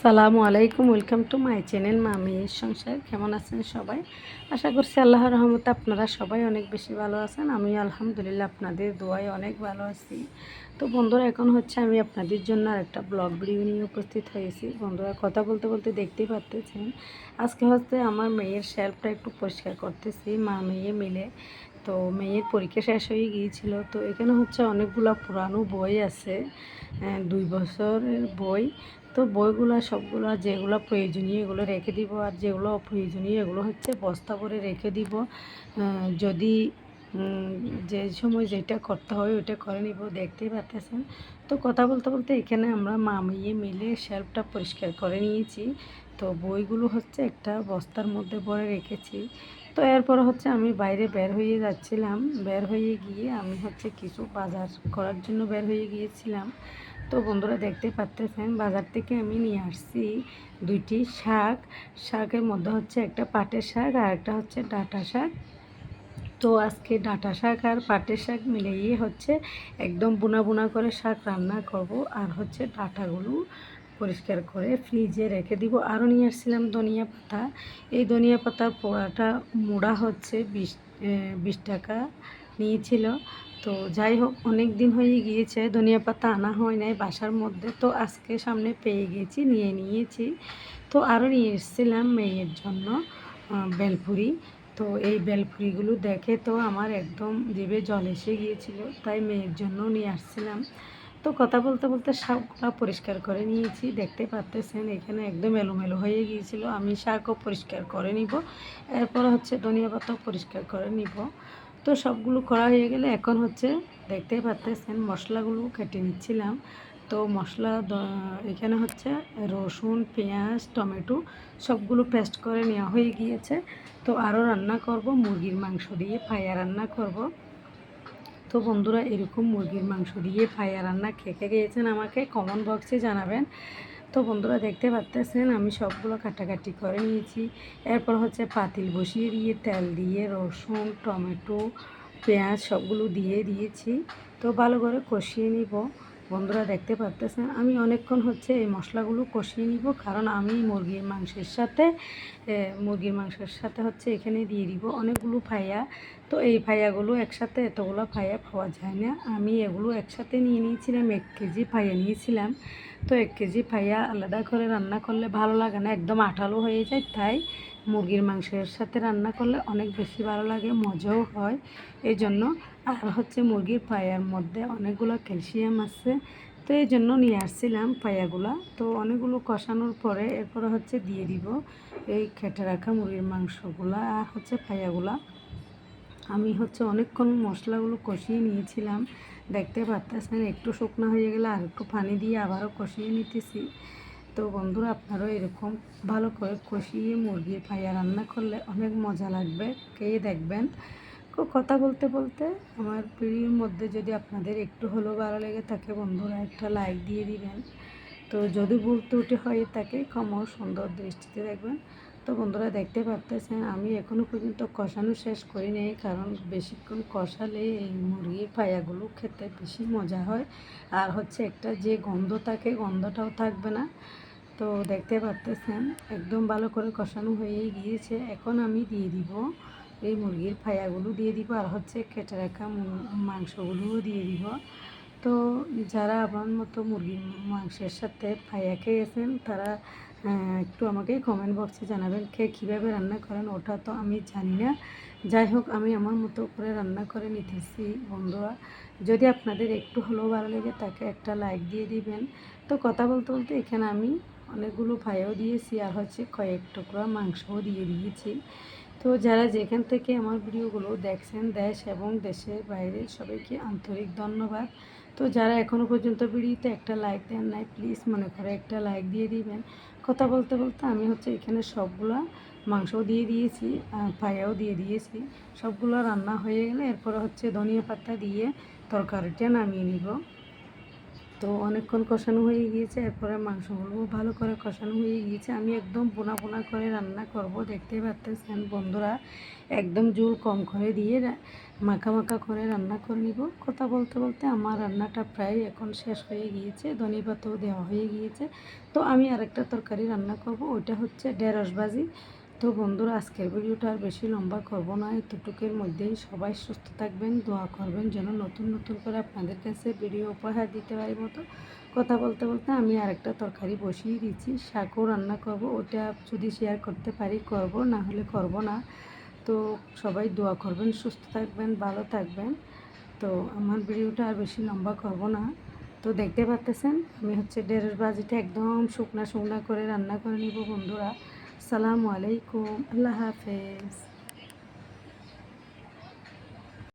আসসালামু আলাইকুম welcome to my channel মামির সংসার। কেমন আছেন সবাই? আশা করছি আল্লাহ রহমতে আপনারা সবাই অনেক বেশি ভালো আছেন। আমি আলহামদুলিল্লাহ আপনাদের দোয়ায় অনেক ভালো আছি। তো বন্ধুরা এখন হচ্ছে আমি আপনাদের জন্য একটা ব্লগ ভিডিও নিয়ে উপস্থিত হয়েছি। বন্ধুরা কথা বলতে বলতে দেখতেই পারতেছেন। আজকে হচ্ছে আমার মেয়ের শেল্ফটা একটু পরিষ্কার করতেছি মা মেয়ে মিলে। তো মেয়ের পরীক্ষা শেষ হয়ে গিয়েছিল। তো এখানে হচ্ছে অনেকগুলো পুরানো বই আছে আহ, দুই বছরের বই। তো বইগুলো সবগুলো যেগুলো প্রয়োজনীয় এগুলো রেখে দিব, আর যেগুলো অপ্রয়োজনীয় এগুলো হচ্ছে বস্তা করে রেখে দিব। যদি যে সময় যেটা করতে হয় ওইটা করে নিব, দেখতেই পারতেছেন। তো কথা বলতে বলতে এখানে আমরা মা মেয়ে মিলে শেলফটা পরিষ্কার করে নিয়েছি। তো বইগুলো হচ্ছে একটা বস্তার মধ্যে ভরে রেখেছি। তো এরপর হচ্ছে আমি বাইরে বের হয়ে যাচ্ছিলাম। বের হয়ে গিয়ে আমি হচ্ছে কিছু বাজার করার জন্য বের হয়ে গিয়েছিলাম। তো বন্ধুরা দেখতে পারতেছেন, বাজার থেকে আমি নিয়ে আসছি দুইটি শাক। শাকের মধ্যে হচ্ছে একটা পাটের শাক আর একটা হচ্ছে ডাঁটা শাক। তো আজকে ডাঁটা শাক আর পাটের শাক মিলিয়ে হচ্ছে একদম বুনা বুনা করে শাক রান্না করব আর হচ্ছে ডাঁটাগুলো পরিষ্কার করে ফ্রিজে রেখে দিব। আরও নিয়ে আসছিলাম ধনিয়া পাতা। এই ধনিয়া পাতার পোড়াটা মোড়া হচ্ছে বিশ বিশ টাকা। নিয়েছিল। তো যাই হোক অনেক দিন হয়ে গিয়েছে, ধনিয়া পাতা আনা হয় নাই বাসার মধ্যে। তো আজকে সামনে পেয়ে গেছি, নিয়ে নিয়েছি। তো আরও নিয়ে এসেছিলাম মেয়ের জন্য বেলপুরি। তো এই বেলপুরিগুলো দেখে তো আমার একদম জিভে জল এসে গিয়েছিল, তাই মেয়ের জন্য নিয়ে আসছিলাম। তো কথা বলতে বলতে শাকগুলো পরিষ্কার করে নিয়েছি, দেখতে পারতেছেন এখানে একদম এলোমেলো হয়ে গিয়েছিল। আমি শাকও পরিষ্কার করে নিব, এরপর হচ্ছে ধনিয়া পাতাও পরিষ্কার করে নিব। তো সবগুলো করা হয়ে গেলে এখন হচ্ছে দেখতে পারতেছেন মশলাগুলো কেটে নিচ্ছিলাম। তো মশলা এখানে হচ্ছে রসুন, পেঁয়াজ, টমেটো সবগুলো পেস্ট করে নেওয়া হয়ে গিয়েছে। তো আরও রান্না করব, মুরগির মাংস দিয়ে পায়া রান্না করব। তো বন্ধুরা এরকম মুরগির মাংস দিয়ে পায়া রান্না খেকে গিয়েছেন আমাকে কমেন্ট বক্সে জানাবেন। তো বন্ধুরা দেখতে পারতেছেন আমি সবগুলো কাটাকাটি করে নিয়েছি। এরপর হচ্ছে পাতিল বসিয়ে দিয়ে তেল দিয়ে রসুন, টমেটো, পেঁয়াজ সবগুলো দিয়ে দিয়েছি। তো ভালো করে কষিয়ে নিব। বন্ধুরা দেখতে পারতেছেন আমি অনেকক্ষণ হচ্ছে এই মশলাগুলো কষিয়ে নিব, কারণ আমি মুরগির মাংসের সাথে মুরগির মাংসের সাথে হচ্ছে এখানে দিয়ে দিব অনেকগুলো ফাইয়া। তো এই ফাইয়াগুলো একসাথে এতগুলো ফাইয়া পাওয়া যায় না। আমি এগুলো একসাথে নিয়ে নিয়েছিলাম, এক কেজি ফাইয়া নিয়েছিলাম। তো এক কেজি ফাইয়া আলাদা করে রান্না করলে ভালো লাগে না, একদম আঠালো হয়ে যায়, তাই মুরগির মাংসের সাথে রান্না করলে অনেক বেশি ভালো লাগে, মজাও হয়। এই জন্য আর হচ্ছে মুরগির পায়ার মধ্যে অনেকগুলো ক্যালসিয়াম আছে। তো এই জন্য নিয়ে আসছিলাম পায়াগুলা। তো অনেকগুলো কষানোর পরে এরপরে হচ্ছে দিয়ে দিব এই খেটে রাখা মুরগির মাংসগুলা আর হচ্ছে পায়াগুলা। আমি হচ্ছে অনেকক্ষণ মশলাগুলো কষিয়ে নিয়েছিলাম। দেখতে পারতেছেন, একটু শুকনো হয়ে গেলে আর একটু পানি দিয়ে আবারও কষিয়ে নিতেছি। তো বন্ধুরা, আপনারাও এরকম ভালো করে কষিয়ে মুরগির পায়া রান্না করলে অনেক মজা লাগবে। খেয়ে দেখবেন? কথা বলতে বলতে আমার ভিডিওর মধ্যে যদি আপনাদের একটু হলেও ভালো লেগে থাকে, বন্ধুরা, একটা লাইক দিয়ে দিবেন। তো যদি ভুল ত্রুটি হয়ে থাকে ক্ষমা সুন্দর দৃষ্টিতে দেখবেন। তো বন্ধুরা দেখতে পারতেছেন, আমি এখনও পর্যন্ত কষানো শেষ করি নাই, কারণ বেশিক্ষণ কষালে এই মুরগির পায়াগুলো খেতে বেশি মজা হয়। আর হচ্ছে একটা যে গন্ধ থাকে, গন্ধটাও থাকবে না। তো দেখতে পারতেছেন, একদম ভালো করে কষানো হয়ে গিয়েছে। এখন আমি দিয়ে দিব এই মুরগির ফায়াগুলো দিয়ে দিব, আর হচ্ছে কেটে রাখা মাংসগুলোও দিয়ে দিব। তো যারা আমার মতো মুরগির মাংসের সাথে ফায়া খেয়েছেন, তারা একটু আমাকে কমেন্ট বক্সে জানাবেন কে কীভাবে রান্না করেন ওটা তো আমি জানি না। যাই হোক, আমি আমার মতো করে রান্না করে নিতেছি বন্ধুরা। যদি আপনাদের একটু হলেও ভালো লেগে তাকে একটা লাইক দিয়ে দিবেন। তো কথা বলতে বলতে এখানে আমি অনেকগুলো ফায়াও দিয়েছি আর হচ্ছে কয়েক টুকরা মাংসও দিয়ে দিয়েছি। তো যারা যেখান থেকে আমার ভিডিওগুলো দেখছেন, দেশ এবং দেশের বাইরে, সবাইকে আন্তরিক ধন্যবাদ। তো যারা এখনও পর্যন্ত ভিডিওতে একটা লাইক দেন নাই প্লিজ মনে করে একটা লাইক দিয়ে দিবেন। কথা বলতে বলতে আমি হচ্ছে এখানে সবগুলা মাংস দিয়ে দিয়েছি পায়াও দিয়ে দিয়েছি। সবগুলো রান্না হয়ে গেলে এরপরে হচ্ছে ধনিয়া পাতা দিয়ে তরকারিটা নামিয়ে নিব। তো অনেকক্ষণ কষানো হয়ে গিয়েছে, এরপরে মাংসগুলো ভালো করে কষানো হয়ে গিয়েছে। আমি একদম বোনা বোনা করে রান্না করব, দেখতেই পাচ্ছেন বন্ধুরা, একদম জোর কম করে দিয়ে মাখা মাখা করে রান্না করে নিব। কথা বলতে বলতে আমার রান্নাটা প্রায় এখন শেষ হয়ে গিয়েছে, ধনে পাতাও দেওয়া হয়ে গিয়েছে। তো আমি আরেকটা তরকারি রান্না করব, ওইটা হচ্ছে ঢেঁড়স ভাজি। তো বন্ধুরা, আজকের ভিডিওটা আর বেশি লম্বা করব না। এতটুকুর মধ্যেই সবাই সুস্থ থাকবেন, দোয়া করবেন যেন নতুন নতুন করে আপনাদের কাছে ভিডিও উপহার দিতে পারি মতো। কথা বলতে বলতে আমি আরেকটা তরকারি বসিয়ে দিচ্ছি শাকও রান্না করব, ওটা যদি শেয়ার করতে পারি করব, না হলে করব না। তো সবাই দোয়া করবেন, সুস্থ থাকবেন, ভালো থাকবেন। তো আমার ভিডিওটা আর বেশি লম্বা করব না। তো দেখতে পাচ্তেছেন আমি হচ্ছে ঢেঁড়স বাজিটা একদম শুকনা শুকনা করে রান্না করে নিব বন্ধুরা। আসসালামু আলাইকুম আল্লাহ হাফেজ।